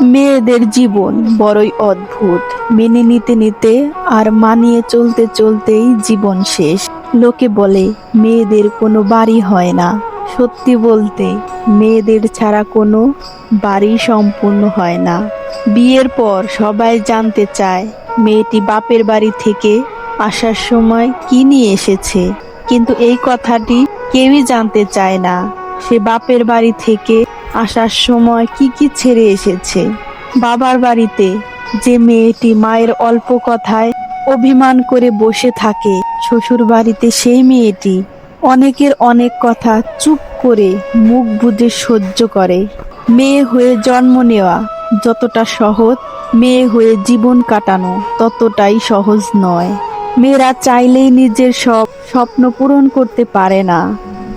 মেয়েদের জীবন বড়ই অদ্ভুত। মেনে নিতে নিতে আর মানিয়ে চলতে চলতেই জীবন শেষ। লোকে বলে, মেয়েদের কোনো বাড়ি হয় না। সত্যি বলতে, মেয়েদের ছাড়া কোনো বাড়ি সম্পূর্ণ হয় না। বিয়ের পর সবাই জানতে চায়, মেয়েটি বাপের বাড়ি থেকে আসার সময় কি নিয়ে এসেছে। কিন্তু এই কথাটি কেউই জানতে চায় না। সে বাপের বাড়ি থেকে আসার সময় কি কি ছেড়ে এসেছে? বাবার বাড়িতে যে মেয়েটি মায়ের অল্প কথায় অভিমান করে বসে থাকে, শ্বশুর বাড়িতে সেই মেয়েটি অনেকের অনেক কথা চুপ করে মুখ বুজে সহ্য করে। মেয়ে হয়ে জন্ম নেওয়া যতটা সহজ, মেয়ে হয়ে জীবন কাটানো ততটাই সহজ নয়। মেয়েরা চাইলেই নিজের সব স্বপ্ন পূরণ করতে পারে না।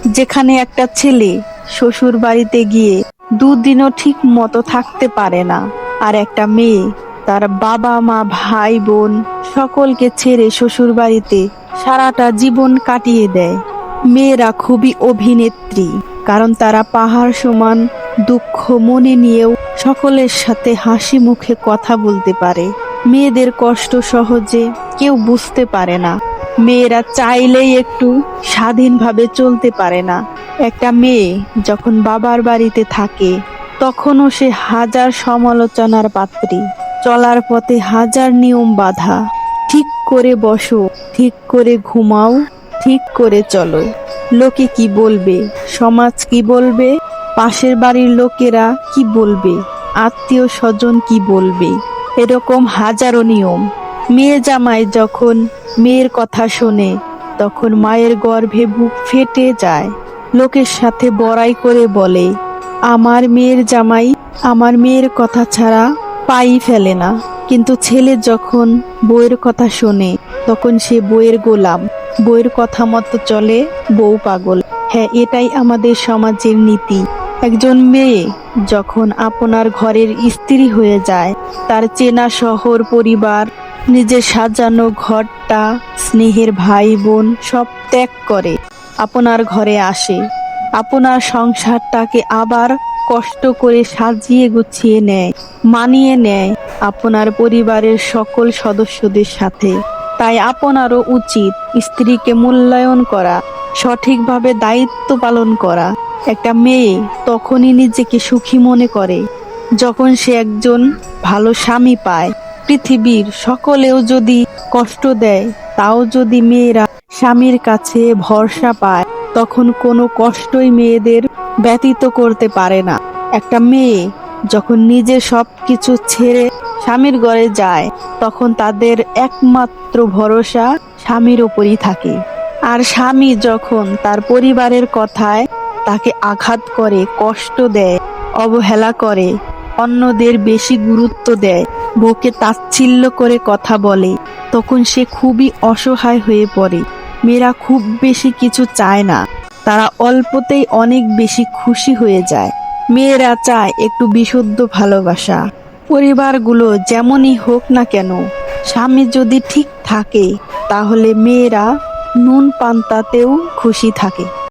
যেখানে একটা ছেলে শ্বশুর বাড়িতে গিয়ে দুদিনও ঠিক মতো থাকতে পারে না, আর একটা মেয়ে তার বাবা, মা, ভাই, বোন সকলকে ছেড়ে শ্বশুর বাড়িতে সারাটা জীবন কাটিয়ে দেয়। মেয়েরা খুবই অভিনেত্রী, কারণ তারা পাহাড় সমান দুঃখ মনে নিয়েও সকলের সাথে হাসি মুখে কথা বলতে পারে। মেয়েদের কষ্ট সহজে কেউ বুঝতে পারে না। মেয়েরা চাইলেই একটু স্বাধীনভাবে চলতে পারে না। একটা মেয়ে যখন বাবার বাড়িতে থাকে, তখনও সে হাজার সমালোচনার পাত্রী। চলার পথে হাজার নিয়ম বাধা। ঠিক করে বসো, ঠিক করে ঘুমাও, ঠিক করে চলো। লোকে কি বলবে? সমাজ কি বলবে? পাশের বাড়ির লোকেরা কি বলবে? আত্মীয় স্বজন কি বলবে? এরকম হাজারো নিয়ম। মেয়ে জামাই যখন মেয়ের কথা শোনে, তখন মায়ের গর্ভে বুক ফেটে যায়। লোকের সাথে বড়াই করে বলে, আমার মেয়ের জামাই আমার মেয়ের কথা ছাড়া পাই ফেলে না। কিন্তু ছেলে যখন বইয়ের কথা শোনে, তখন সে বইয়ের গোলাম। বইয়ের কথা মতো চলে বউ পাগল। হ্যাঁ এটাই আমাদের সমাজের নীতি। একজন মেয়ে যখন আপনার ঘরের স্ত্রী হয়ে যায়, তার চেনা শহর পরিবার নিজের সাজানো ঘরটা, স্নেহের ভাই বোন সব ত্যাগ করে। আপনার ঘরে আসে। আপনার সংসারটাকে আবার কষ্ট করে সাজিয়ে গুছিয়ে নেয়, মানিয়ে নেয় আপনার পরিবারের সকল সদস্যদের সাথে। তাই আপনারও উচিত স্ত্রীকে মূল্যায়ন করা, সঠিকভাবে দায়িত্ব পালন করা। একটা মেয়ে তখনই নিজেকে সুখী মনে করে, যখন সে একজন ভালো স্বামী পায়। পৃথিবীর সকলেও যদি কষ্ট দেয়, তাও যদি মেয়েরা স্বামীর কাছে ভরসা পায়, তখন কোনো কষ্টই মেয়েদের ব্যতীত করতে পারে না। একটা মেয়ে যখন নিজে সব কিছু ছেড়ে স্বামীর ঘরে যায়, তখন তাদের একমাত্র ভরসা স্বামীর ওপরই থাকে। আর স্বামী যখন তার পরিবারের কথায় তাকে আঘাত করে, কষ্ট দেয়, অবহেলা করে, অন্যদের বেশি গুরুত্ব দেয় বউকে তাচ্ছিল্য করে কথা বলে, তখন সে খুবই অসহায় হয়ে পড়ে। মেয়েরা খুব বেশি কিছু চায় না, তারা অল্পতেই অনেক বেশি খুশি হয়ে যায়। মেয়েরা চায় একটু বিশুদ্ধ ভালোবাসা। পরিবারগুলো যেমনই হোক না কেন, স্বামী যদি ঠিক থাকে, তাহলে মেয়েরা নুন পান্তাতেও খুশি থাকে।